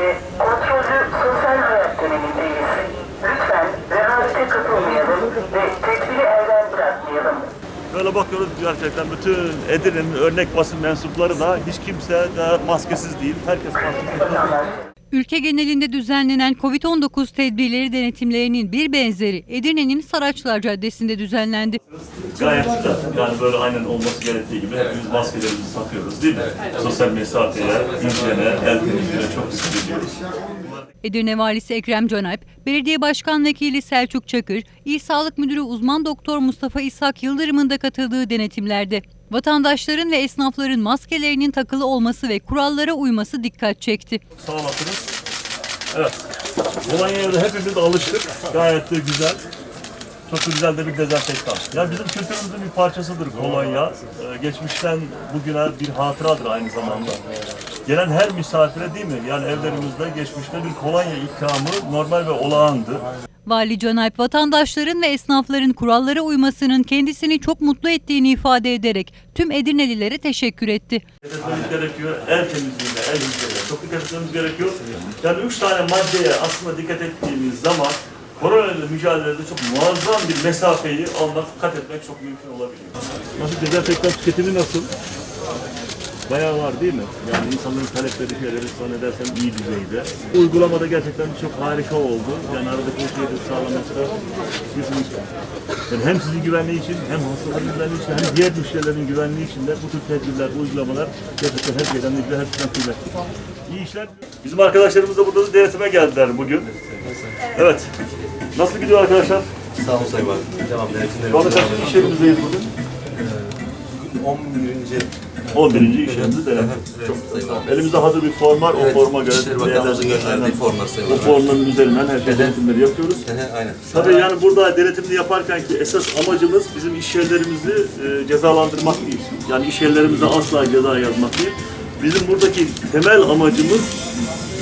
ve kontrollü sosyal hayat dönemindeyiz. Lütfen rehavete kapılmayalım ve tedbiri elden bırakmayalım. Böyle bakıyoruz gerçekten bütün Edirne'nin örnek basın mensupları da hiç kimse de maskesiz değil. Herkes maskesiz. Ülke genelinde düzenlenen COVID-19 tedbirleri denetimlerinin bir benzeri Edirne'nin Saraçlar Caddesi'nde düzenlendi. Gayet güzel. Yani böyle aynen olması gerektiği gibi hepimiz maskelerimizi takıyoruz değil mi? Sosyal mesafeye, hijyene, el temizliğine çok dikkat ediyoruz. Edirne Valisi Ekrem Canalp, Belediye Başkan Vekili Selçuk Çakır, İl Sağlık Müdürü Uzman Doktor Mustafa İshak Yıldırım'ın da katıldığı denetimlerde vatandaşların ve esnafların maskelerinin takılı olması ve kurallara uyması dikkat çekti. Sağ olasınız. Evet. Polonya'ya da hepimiz alıştık. Gayet de güzel. Çok güzel de bir dezenfektan. Yani bizim kültürümüzün bir parçasıdır kolonya. Ee, geçmişten bugüne bir hatıradır aynı zamanda. Gelen her misafire değil mi? Yani evlerimizde geçmişte bir kolonya ikramı normal ve olağandı. Vali Canalp vatandaşların ve esnafların kurallara uymasının kendisini çok mutlu ettiğini ifade ederek tüm Edirnelilere teşekkür etti. Etmemiz gerekiyor. El temizliğine, el hijyenine çok dikkat etmemiz gerekiyor. Yani üç tane maddeye aslında dikkat ettiğimiz zaman koronayla mücadelede çok muazzam bir mesafeyi almak, kat etmek çok mümkün olabiliyor. Nasıl dezenfektan tüketimi nasıl? Bayağı var değil mi? Yani insanların talepleri şeyleri zannedersem iyi düzeyde. Uygulamada gerçekten çok harika oldu. Yani aradaki o şeyi sağlamakta kesinlikle. Yani hem sizin güvenliği için hem hastaların güvenliği için hem diğer müşterilerin güvenliği için de bu tür tedbirler, bu uygulamalar gerçekten her şeyden güzel, her şeyden kıymetli. İyi işler. Bizim arkadaşlarımız da burada da denetime geldiler bugün. Evet. Nasıl gidiyor arkadaşlar? Sağ olun Sayın Valim. Devam denetimlerimiz Şu anda kaç iş yerimizdeyiz bugün? 11. 11. iş yerimizde denetim. Çok Valim. Elimizde hazır bir form var. O forma göre Bakanlığımızın değerlendirme- gönderdiği formlar O Valim. formların üzerinden her şey denetimleri yapıyoruz. Aynen. Tabii yani burada denetimini yaparken ki esas amacımız bizim iş yerlerimizi e, cezalandırmak değil. Yani iş yerlerimize asla ceza yazmak değil. Bizim buradaki temel amacımız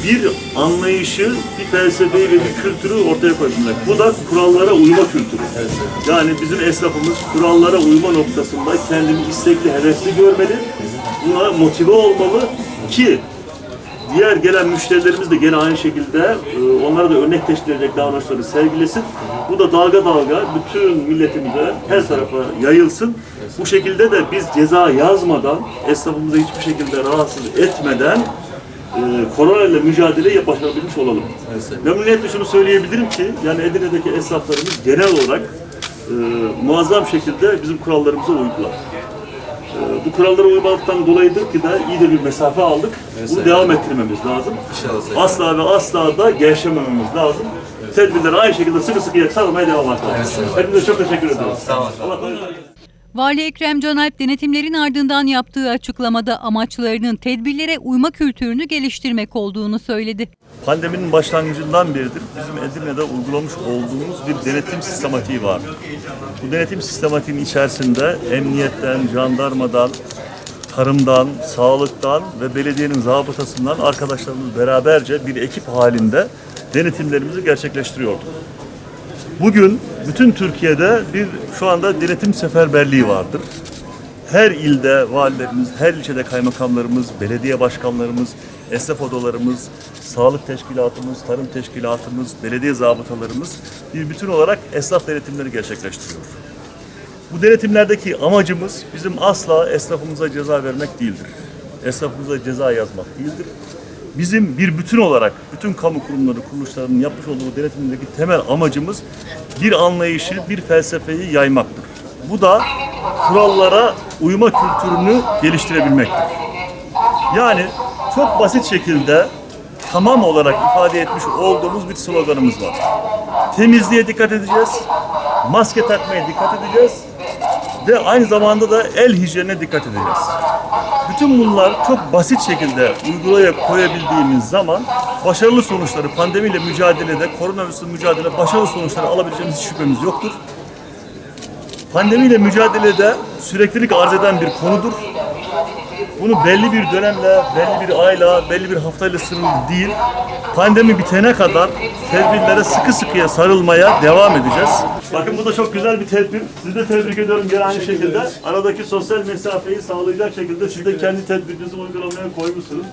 bir anlayışı, bir felsefeyi ve bir kültürü ortaya koyabilmek. Bu da kurallara uyma kültürü. Yani bizim esnafımız kurallara uyma noktasında kendini istekli, hevesli görmeli. Buna motive olmalı ki Diğer gelen müşterilerimiz de gene aynı şekilde e, onlara da örnek teşkil edecek davranışları sergilesin. Bu da dalga dalga bütün milletimize her tarafa yayılsın. Bu şekilde de biz ceza yazmadan, esnafımızı hiçbir şekilde rahatsız etmeden e, korona ile mücadeleyi başarabilmiş olalım. Memnuniyetle şunu söyleyebilirim ki, yani Edirne'deki esnaflarımız genel olarak e, muazzam şekilde bizim kurallarımıza uydular. E, bu kurallara uymadıktan dolayıdır ki de iyi de bir mesafe aldık. Bunu Sayın devam ettirmemiz lazım. İnşallah Asla ve asla da gevşemememiz lazım. Tedbirleri aynı şekilde sıkı sıkıya sarılmaya devam etmemiz lazım. Hepinize çok teşekkür ediyorum. Sağ olun. Allah. Vali Ekrem Canalp denetimlerin ardından yaptığı açıklamada amaçlarının tedbirlere uyma kültürünü geliştirmek olduğunu söyledi. Pandeminin başlangıcından beridir bizim Edirne'de uygulamış olduğumuz bir denetim sistematiği var. Bu denetim sistematiğinin içerisinde emniyetten, jandarmadan, tarımdan, sağlıktan ve belediyenin zabıtasından arkadaşlarımız beraberce bir ekip halinde denetimlerimizi gerçekleştiriyorduk. Bugün bütün Türkiye'de bir şu anda denetim seferberliği vardır. Her ilde valilerimiz, her ilçede kaymakamlarımız, belediye başkanlarımız, esnaf odalarımız, sağlık teşkilatımız, tarım teşkilatımız, belediye zabıtalarımız bir bütün olarak esnaf denetimleri gerçekleştiriyor. Bu denetimlerdeki amacımız bizim asla esnafımıza ceza vermek değildir. Esnafımıza ceza yazmak değildir. Bizim bir bütün olarak bütün kamu kurumları, kuruluşlarının yapmış olduğu denetimdeki temel amacımız bir anlayışı, bir felsefeyi yaymaktır. Bu da kurallara uyma kültürünü geliştirebilmektir. Yani çok basit şekilde tamam olarak ifade etmiş olduğumuz bir sloganımız var. Temizliğe dikkat edeceğiz, maske takmaya dikkat edeceğiz ve aynı zamanda da el hijyenine dikkat edeceğiz. Bütün bunlar çok basit şekilde uygulaya koyabildiğimiz zaman başarılı sonuçları pandemiyle mücadelede, koronavirüsle mücadelede başarılı sonuçları alabileceğimiz şüphemiz yoktur. Pandemiyle mücadelede süreklilik arz eden bir konudur. Bunu belli bir dönemle, belli bir ayla, belli bir haftayla sınırlı değil. Pandemi bitene kadar tedbirlere sıkı sıkıya sarılmaya devam edeceğiz. Bakın bu da çok güzel bir tedbir. Sizi de tebrik ediyorum gene aynı şekilde. Aradaki sosyal mesafeyi sağlayacak şekilde siz de kendi tedbirinizi uygulamaya koymuşsunuz.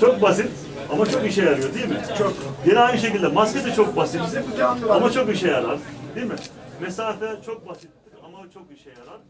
Çok basit. Ama çok işe yarıyor değil mi? Çok. Yine aynı şekilde maske de çok basit ama çok işe yarar. Değil mi? Mesafe çok ama çok işe yarar.